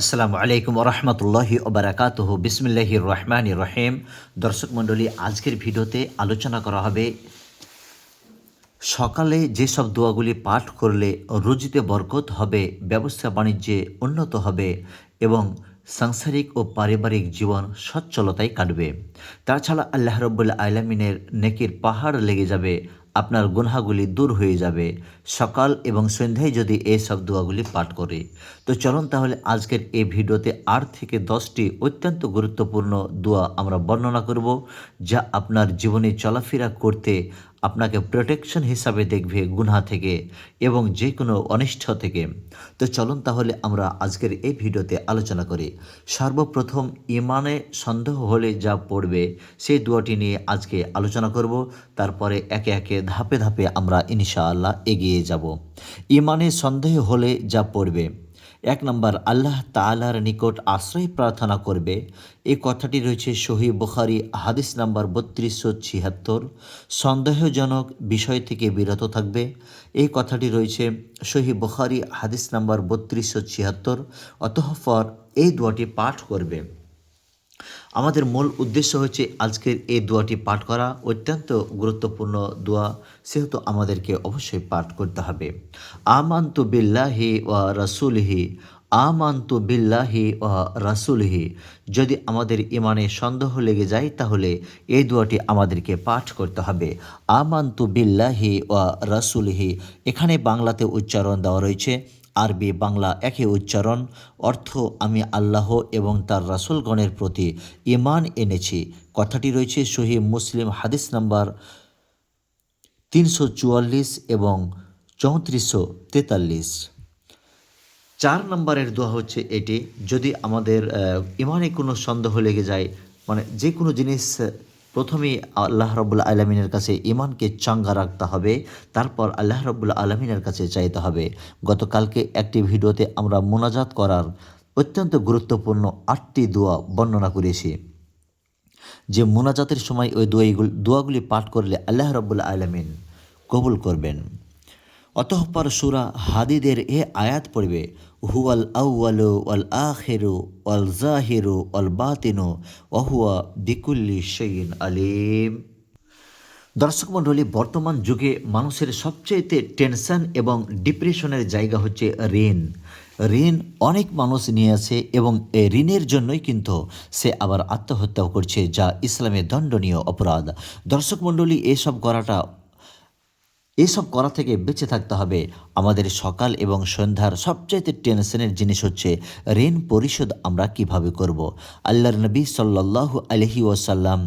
আসসালামু আলাইকুম রহমতুল্লাহি ওবরাকাতহ বিসমিল্লাহির রহমান রহিম দর্শক মণ্ডলী, আজকের ভিডিওতে আলোচনা করা হবে সকালে যেসব দোয়াগুলি পাঠ করলে রুজিতে বরকত হবে ব্যবসা বাণিজ্যে উন্নত হবে এবং সাংসারিক ও পারিবারিক জীবন সচ্ছলতায় কাটবে। তাছাড়া আল্লাহ রব্বুল্লা আলমিনের নেকির পাহাড় লেগে যাবে। আপনার গুনহাগুলি দূর হয়ে যাবে। সকাল এবং সন্ধ্যায় যদি এই সব দোয়াগুলি পাঠ করে। তো চলুন তাহলে আজকের এই ভিডিওতে আট থেকে দশটি অত্যন্ত গুরুত্বপূর্ণ দোয়া আমরা বর্ণনা করব, যা আপনার জীবনে চলাফেরা করতে আপনাকে প্রোটেকশন হিসাবে দেখবে গুনহা থেকে এবং যে কোনো অনিষ্ট থেকে। তো চলুন তাহলে আমরা আজকের এই ভিডিওতে আলোচনা করি। সর্বপ্রথম ইমানে সন্দেহ হলে যা পড়বে, সেই দোয়াটি নিয়ে আজকে আলোচনা করব। তারপরে একে একে ধাপে ধাপে আমরা ইনশাআল্লাহ এগিয়ে যাব। ইমানে সন্দেহ হলে যা পড়বে এক নম্বর, আল্লাহ তালার নিকট আশ্রয় প্রার্থনা করবে। এ কথাটি রয়েছে শহী বুখারি, হাদিস নাম্বার বত্রিশশো ছিয়াত্তর। সন্দেহজনক বিষয় থেকে বিরত থাকবে। এই কথাটি রয়েছে শহী বুখারি, হাদিস নাম্বার বত্রিশশো ছিয়াত্তর। অতঃপর এই দোয়াটি পাঠ করবে। আমাদের মূল উদ্দেশ্য হচ্ছে আজকের এই দোয়াটি পাঠ করা অত্যন্ত গুরুত্বপূর্ণ দোয়া, সেহেতু আমাদেরকে অবশ্যই পাঠ করতে হবে। আমান্তু বিল্লাহি ওয়া রাসুলহি, আমান্তু বিল্লাহি ওয়া রাসুলহি। যদি আমাদের ইমানে সন্দেহ লেগে যায়, তাহলে এই দোয়াটি আমাদেরকে পাঠ করতে হবে। আমান্তু বিল্লাহি ওয়া রাসুলহি, এখানে বাংলাতে উচ্চারণ দেওয়া রয়েছে আরবি বাংলা একই উচ্চারণ, অর্থ আমি আল্লাহ এবং তার রাসুলগণের প্রতি ইমান এনেছি। কথাটি রয়েছে সহি মুসলিম হাদিস নাম্বার তিনশো চুয়াল্লিশ এবং চৌত্রিশশো তেতাল্লিশ। চার নম্বরের দোয়া হচ্ছে এটি, যদি আমাদের ইমানে কোনো সন্দেহ লেগে যায় মানে যে কোনো জিনিস প্রথমেই আল্লাহ রবুল্লা আলমিনের কাছে ইমানকে চাঙ্গা রাখতে হবে, তারপর আল্লাহ রবুল্লা আলমিনের কাছে চাইতে হবে। গতকালকে একটি ভিডিওতে আমরা মোনাজাত করার অত্যন্ত গুরুত্বপূর্ণ আটটি দোয়া বর্ণনা করেছি। যে মোনাজাতের সময় ওই দোয়াইগুলি দোয়াগুলি পাঠ করলে আল্লাহ রবুল্লা আলমিন কবুল করবেন। অতঃপর সুরা হাদিদের এ আয়াত পড়বে হুয়াল আউয়ালু ওয়াল আখেরু ওয়াল জাহিরু ওয়াল বাতিনু ওহুয়া বিকুল্লি শৈন আলিম। দর্শক মণ্ডলী, বর্তমান যুগে মানুষের সবচেয়েতে টেনশন এবং ডিপ্রেশনের জায়গা হচ্ছে ঋণ। ঋণ অনেক মানুষ নিয়ে আছে এবং এই ঋণের জন্যই কিন্তু সে আবার আত্মহত্যাও করছে, যা ইসলামের দণ্ডনীয় অপরাধ। দর্শক মণ্ডলী, এসব করাটা এসব করা থেকে বেঁচে থাকতে হবে। আমাদের সকাল এবং সন্ধ্যার সবচাইতে টেনশনের জিনিস হচ্ছে, ঋণ পরিশোধ আমরা কীভাবে করব। আল্লাহর নবী সাল্লাল্লাহু আলহি ওয়াসাল্লাম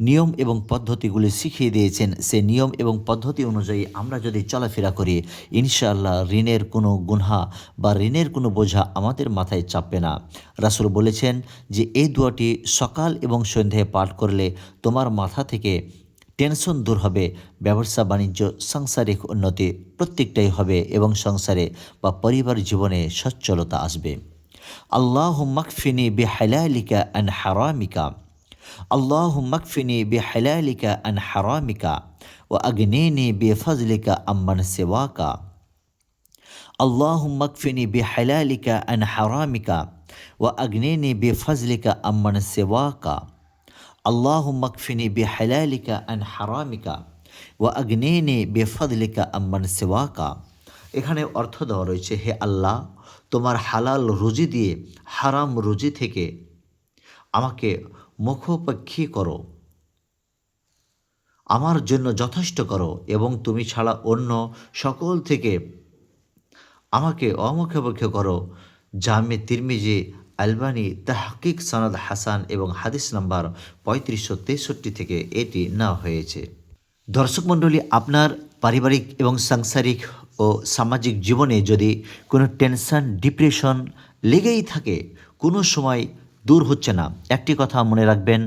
নিয়ম এবং পদ্ধতিগুলি শিখিয়ে দিয়েছেন। সে নিয়ম এবং পদ্ধতি অনুযায়ী আমরা যদি চলাফেরা করি, ইনশাআল্লাহ ঋণের কোনো গুনহা বা ঋণের কোনো বোঝা আমাদের মাথায় চাপবে না। রাসুল বলেছেন যে, এই দোয়াটি সকাল এবং সন্ধ্যায় পাঠ করলে তোমার মাথা থেকে টেনশন দূর হবে, ব্যবসা বাণিজ্য, সাংসারিক উন্নতি প্রত্যেকটাই হবে এবং সংসারে বা পরিবার জীবনে সচ্ছলতা আসবে। আল্লাহ মাকফিনি বে হালালিকা অ্যান হারামিকা। আল্লাহ মাকফিনি বে হালালিকা অ্যান হারামিকা ও আগ্নেনি বে ফজলিকা আম্মান সেওয়াকা। আল্লাহ মাকফিনি বে হালালিকা অ্যান হারামিকা ও আগ্নেনি বে ফজলিকা আম্মান সেওয়াকা। আল্লাহ মকফিনি বে হালালিকা আন হারামিকা ও আগ্নেনে বেফদলিকা আম্মান সেওয়াকা এখানে অর্থ দেওয়া রয়েছে, হে আল্লাহ, তোমার হালাল রুজি দিয়ে হারাম রুজি থেকে আমাকে মুখোপাক্ষী করো। আমার জন্য যথেষ্ট করো এবং তুমি ছাড়া অন্য সকল থেকে আমাকে অমুখোপেক্ষ করো। জামে তিরমিজি আলবানি তাহকিক সনদ হাসান এবং হাদিস নাম্বার পঁয়ত্রিশশো তেষট্টি থেকে এটি নেওয়া হয়েছে। দর্শক মণ্ডলী, আপনার পারিবারিক এবং সাংসারিক ও সামাজিক জীবনে যদি কোনো টেনশন, ডিপ্রেশন লেগেই থাকে, কোনো সময় দূর হচ্ছে না। একটি কথা মনে রাখবেন,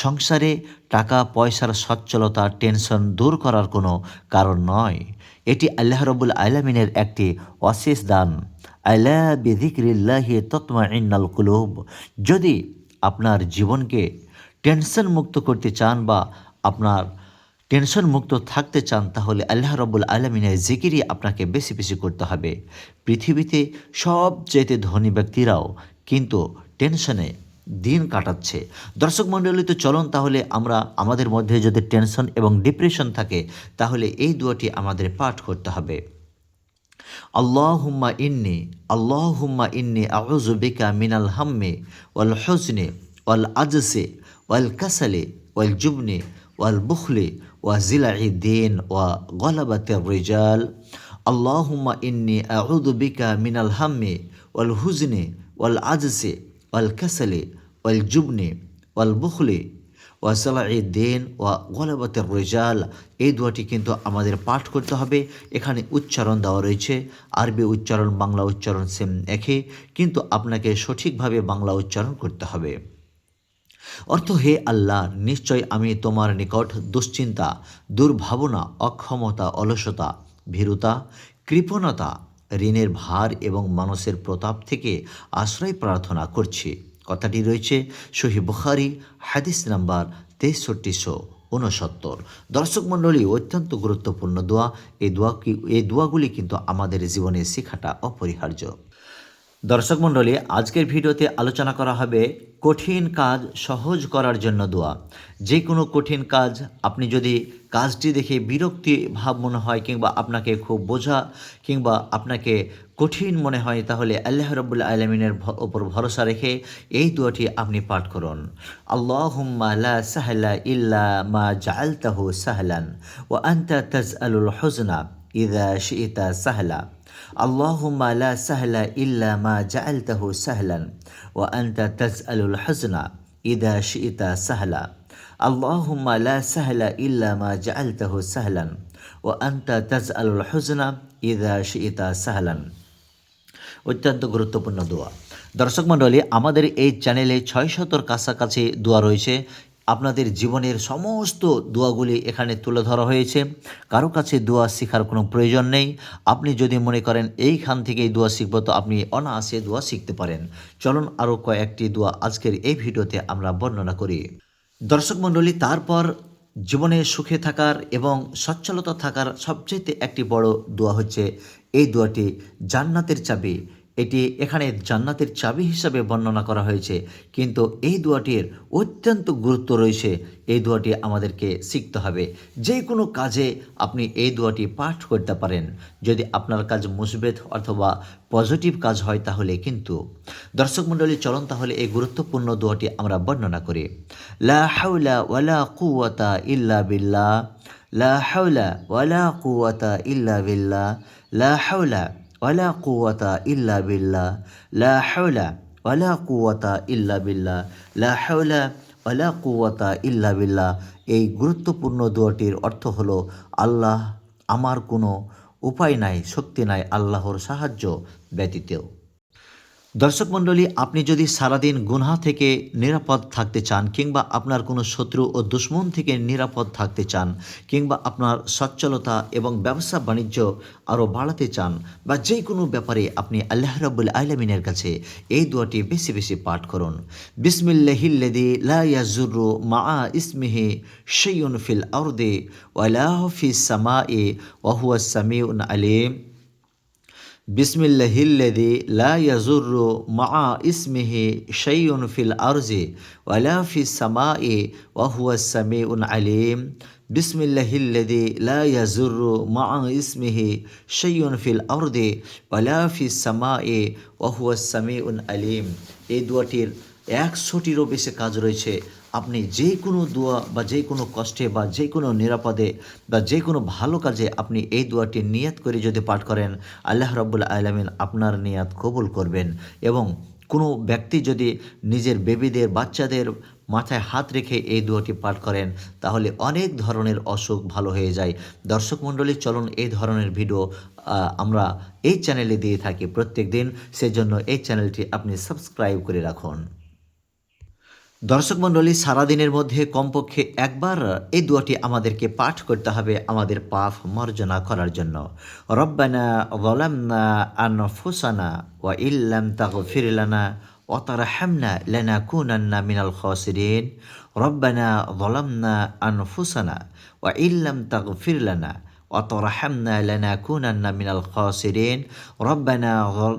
সংসারে টাকা পয়সার সচ্ছলতা, টেনশন দূর করার কোনো কারণ নয়। এটি আল্লাহ রবুল আলমিনের একটি অশেষ দান। আল্লাহ বেদিক্রিল্লাহি তৎমা ইন্নাল কুলুব। যদি আপনার জীবনকে টেনশন মুক্ত করতে চান বা আপনার টেনশন মুক্ত থাকতে চান, তাহলে আল্লাহ রব্বুল আলমিনের জিকিরই আপনাকে বেশি বেশি করতে হবে। পৃথিবীতে সবচেয়ে ধনী ব্যক্তিরাও কিন্তু টেনশনে দিন কাটাচ্ছে। দর্শক মণ্ডলী, তো চলুন তাহলে আমরা আমাদের মধ্যে যদি টেনশন এবং ডিপ্রেশন থাকে, তাহলে এই দুয়াটি আমাদের পাঠ করতে হবে। আল্লাহুম্মা ইন্নি আল্লাহুম্মা ইন্নি আউযু বিকা মিনাল হাম্মে ওয়াল হুজনি ওয়াল আজসে ওয়াল কাসালি ওয়াল জুবনে ওয়াল বুখলি ওয়া জিলাই দিন ওয়া গলাবাতের রিজাল। আল্লাহুম্মা ইন্নি আউযু বিকা মিনাল হাম্মে ওয়াল হুজনে ওয়াল আজসি ওয়াল কাসালি, ওয়াল জুবনি, ওয়াল বুখলি ওয়াসালাই দেন ওয়া গলাবাতের রেজাল, এই দোয়াটি কিন্তু আমাদের পাঠ করতে হবে। এখানে উচ্চারণ দেওয়া রয়েছে। আরবি উচ্চারণ, বাংলা উচ্চারণ সেম একই কিন্তু আপনাকে সঠিকভাবে বাংলা উচ্চারণ করতে হবে। অর্থ হে আল্লাহ, নিশ্চয় আমি তোমার নিকট দুশ্চিন্তা, দুর্ভাবনা, অক্ষমতা, অলসতা, ভীরুতা, কৃপণতা ঋণের ভার এবং মানুষের প্রতাপ থেকে আশ্রয় প্রার্থনা করছে। কথাটি রয়েছে শহী বুখারি, হাদিস নাম্বার তেষট্টিশো ঊনসত্তর। দর্শক মণ্ডলী, অত্যন্ত গুরুত্বপূর্ণ দোয়া। এই দোয়া কি, এই দোয়াগুলি কিন্তু আমাদের জীবনে শেখাটা অপরিহার্য। দর্শক মণ্ডলী, আজকের ভিডিওতে আলোচনা করা হবে কঠিন কাজ সহজ করার জন্য দোয়া। যে কোনো কঠিন কাজ আপনি যদি কাজটি দেখে বিরক্তি ভাব মনে হয় কিংবা আপনাকে খুব বোঝা কিংবা আপনাকে কঠিন মনে হয়, তাহলে আল্লাহ রব্বুল আলমিনের ওপর ভরসা রেখে এই দোয়াটি আপনি পাঠ করুন। আল্লাহুম্মা লা সাহলা ইল্লা মা জাআলতাহু সাহলান ওয়া আনতা তাজআলুল হুজনা ইযা শি'তা সাহলা। আল্লাহুম্মা লা সাহলা ইল্লা মা জাআলতাহু সাহলান ওয়া আনতা তাজআলুল হুজনা ইদা শি'তা সাহলা আল্লাহুম্মা লা সাহলা ইল্লা মা জাআলতাহু সাহলান ওয়া তাজ তাজআলুল হুজনা ইদা শি'তা সাহলান অত্যন্ত গুরুত্বপূর্ণ দোয়া। দর্শক মণ্ডলী, আমাদের এই চ্যানেলে ছয় শতর কাছাকাছি দোয়া রয়েছে। আপনাদের জীবনের সমস্ত দোয়াগুলি এখানে তুলে ধরা হয়েছে। কারও কাছে দোয়া শেখার কোনো প্রয়োজন নেই। আপনি যদি মনে করেন এইখান থেকেই দোয়া শিখব, তো আপনি অনায়াসে দোয়া শিখতে পারেন। চলুন আরও কয়েকটি দোয়া আজকের এই ভিডিওতে আমরা বর্ণনা করি। দর্শক মণ্ডলী, তারপর জীবনে সুখে থাকার এবং সচ্ছলতা থাকার সবচেয়ে একটি বড় দোয়া হচ্ছে, এই দোয়াটি জান্নাতের চাবি। এটি এখানে জান্নাতের চাবি হিসাবে বর্ণনা করা হয়েছে, কিন্তু এই দোয়াটির অত্যন্ত গুরুত্ব রয়েছে। এই দোয়াটি আমাদেরকে শিখতে হবে। যে কোনো কাজে আপনি এই দোয়াটি পাঠ করতে পারেন। যদি আপনার কাজ মুসবেদ অথবা পজিটিভ কাজ হয় তাহলে কিন্তু। দর্শক মণ্ডলী, চলন তাহলে এই গুরুত্বপূর্ণ দোয়াটি আমরা বর্ণনা করি। লা হাউলা ওয়ালা কুওয়াতা ইল্লা বিল্লাহ। লা হাউলা ওয়ালা কুওয়াতা ইল্লা বিল্লাহ। লা হাউলা ওয়ালা কুয়াতা ইল্লা বিল্লা লা হাওলা ওয়ালা কুয়াতা ইল্লা বিল্লা লা হাওলা ওয়ালা কুয়াতা ইল্লা বিল্লা এই গুরুত্বপূর্ণ দোয়াটির অর্থ হলো, আল্লাহ আমার কোনো উপায় নাই, শক্তি নাই, আল্লাহর সাহায্য ব্যতীত। দর্শক মণ্ডলী, আপনি যদি সারাদিন গুনহা থেকে নিরাপদ থাকতে চান কিংবা আপনার কোনো শত্রু ও দুশ্মন থেকে নিরাপদ থাকতে চান কিংবা আপনার সচ্ছলতা এবং ব্যবসা বাণিজ্য আরও বাড়াতে চান বা যে কোনো ব্যাপারে আপনি আল্লাহ রব্বুল আলমিনের কাছে এই দোয়াটি বেশি বেশি পাঠ করুন। বিসমিল্লাহিল্লাদি লা ইয়াজুরু মা ইসমিহি শৈউন ফিল আরদে ওয়ালাহ ফি সামায়ে ওয়াহুয়া সামিউন আলিম। বিসমিল্লাহিল্লাদি লা ইয়াজুরু মা ইসমিহি শাইউন ফিল আরজি ওয়ালা ফি সামাই ওয়াহুয়া সামিউন আলিম বিসমিল্লাহিল্লাদি লা ইয়াজুরু মা ইসমিহি শাইউন ফিল আরদি ওয়ালা ফি সামাই ওয়াহুয়া সামিউন আলিম এই দুয়াটির একশোটিরও বেশি কাজ রয়েছে। আপনি যে কোনো দোয়া বা যে কোনো কষ্টে বা যে কোনো নিরাপদে বা যে কোনো ভালো কাজে আপনি এই দোয়াটি নিয়াত করে যদি পাঠ করেন, আল্লাহ রব্বুল আলমিন আপনার নিয়াত কবুল করবেন এবং কোনো ব্যক্তি যদি নিজের বেবিদের, বাচ্চাদের মাথায় হাত রেখে এই দোয়াটি পাঠ করেন, তাহলে অনেক ধরনের অসুখ ভালো হয়ে যায়। দর্শক মণ্ডলী, চলুন এই ধরনের ভিডিও আমরা এই চ্যানেলে দিয়ে থাকি প্রত্যেক দিন। সেজন্য এই চ্যানেলটি আপনি সাবস্ক্রাইব করে রাখুন। দর্শক মণ্ডলী সারাদিনের মধ্যে কমপক্ষে একবার এই দোয়াটি আমাদেরকে পাঠ করতে হবে আমাদের পাপ মার্জনা করার জন্য রব্বানা ওয়ালামনা আনফুসানা ওয়া ইল্লাম তাগফির লানা وترحمنا لنكونن من الخاسرين ربنا ظلمنا أنفسنا وإن لم تغفر لنا وترحمنا لنكونن من الخاسرين ربنا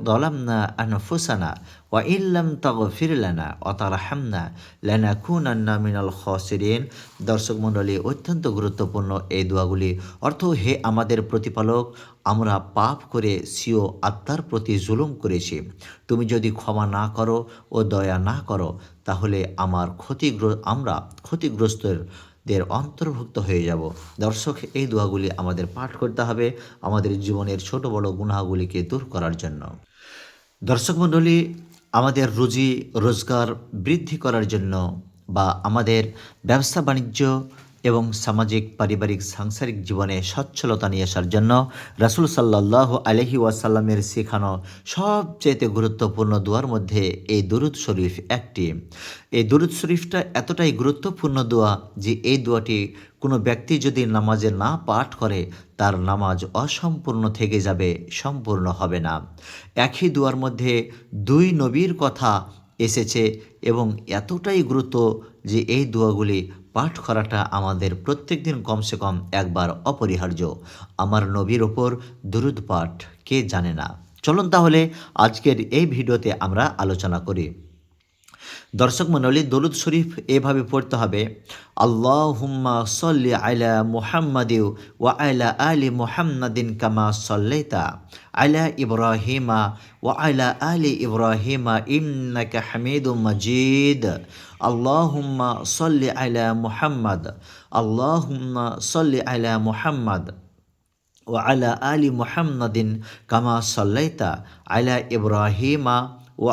ظلمنا أنفسنا وإن لم تغفر لنا وترحمنا لنكونن من الخاسرين দর্শক মণ্ডলী অত্যন্ত গুরুত্বপূর্ণ এই দোয়াগুলি অর্থ হে আমাদের প্রতিপালক আমরা পাপ করে সিও আত্মার প্রতি জুলুম করেছি তুমি যদি ক্ষমা না করো ও দয়া না করো তাহলে আমার ক্ষতিগ্র আমরা ক্ষতিগ্রস্তের দের অন্তর্ভুক্ত হয়ে যাব। দর্শক, এই দোয়াগুলি আমাদের পাঠ করতে হবে আমাদের জীবনের ছোট বড় গুনাহগুলিকে দূর করার জন্য। দর্শক মণ্ডলী, আমাদের রুজি, রোজগার বৃদ্ধি করার জন্য বা আমাদের ব্যবসা বাণিজ্য এবং সামাজিক, পারিবারিক, সাংসারিক জীবনে সচ্ছলতা নিয়ে আসার জন্য রাসুল সাল্লাহ আলহি ওয়াসাল্লামের শেখানো সবচেয়ে গুরুত্বপূর্ণ দোয়ার মধ্যে এই দুরুদ শরীফ একটি। এই দুরুদ শরীফটা এতটাই গুরুত্বপূর্ণ দোয়া যে এই দোয়াটি কোনো ব্যক্তি যদি নামাজে না পাঠ করে, তার নামাজ অসম্পূর্ণ থেকে যাবে, সম্পূর্ণ হবে না। একই দুয়ার মধ্যে দুই নবীর কথা এসেছে এবং এতটাই গুরুত্ব যে এই দোয়াগুলি পাঠ করাটা আমাদের প্রত্যেক দিন কমসে কম একবার অপরিহার্য। আমার নবীর ওপর দুরুদ পাঠ, কে জানে না? চলুন তাহলে আজকের এই ভিডিওতে আমরা আলোচনা করি। দর্শক মণ্ডলী দরুদ শরীফ এভাবে পড়তে হবে আল্লাহ হুম্মা সল্লি আলা মুহাম্মাদিউ ওয়া আলা আলি মুহাম্মাদিন কামা সল্লাইতা আলা ইব্রাহিমা ওয়া আলা আলি ইব্রাহিমা ইন্নাকা হামিদুম মাজিদ আল্লাহুম্মা সল্লি আলা মুহাম্মাদ আল্লাহুম্মা সল্লি আলা মুহাম্মাদ وعلى آل محمد كما صليت على إبراهيم ও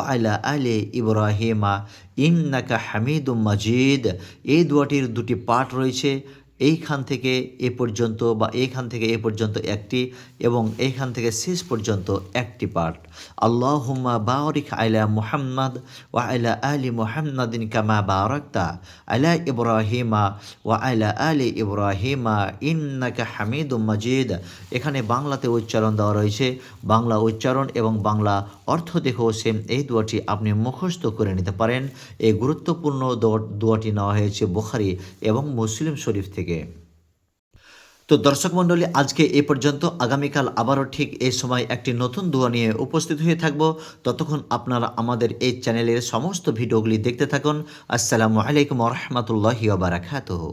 আলে ইব্রাহিমা ইন্নাকা হামিদুম মাজিদ। এই দুয়াটির দুটি পাঠ রয়েছে। এইখান থেকে এ পর্যন্ত বা এইখান থেকে এ পর্যন্ত একটি এবং এইখান থেকে শেষ পর্যন্ত একটি পার্ট আল্লাহ হুম্মা বারিক আলা মুহাম্মদ ওয়া আলা আলি মুহাম্মাদিন কামা বারাকতা আলা ইব্রাহিমা ওয়া আলা আলি ইব্রাহিমা ইন্নাকা হামিদুম মাজিদ। এখানে বাংলাতে উচ্চারণ দেওয়া রয়েছে। বাংলা উচ্চারণ এবং বাংলা অর্থ দেখেও সেম এই দোয়াটি আপনি মুখস্থ করে নিতে পারেন। এই গুরুত্বপূর্ণ দোয়াটি নেওয়া হয়েছে বুখারি এবং মুসলিম শরীফ থেকে। তো দর্শক মণ্ডলী, আজকে এ পর্যন্ত। আগামীকাল আবারও ঠিক এই সময় একটি নতুন দোয়া নিয়ে উপস্থিত হয়ে থাকব। ততক্ষণ আপনারা আমাদের এই চ্যানেলের সমস্ত ভিডিওগুলি দেখতে থাকুন। আসসালামু আলাইকুম রহমতুল্লাহ বারাকাতুহু।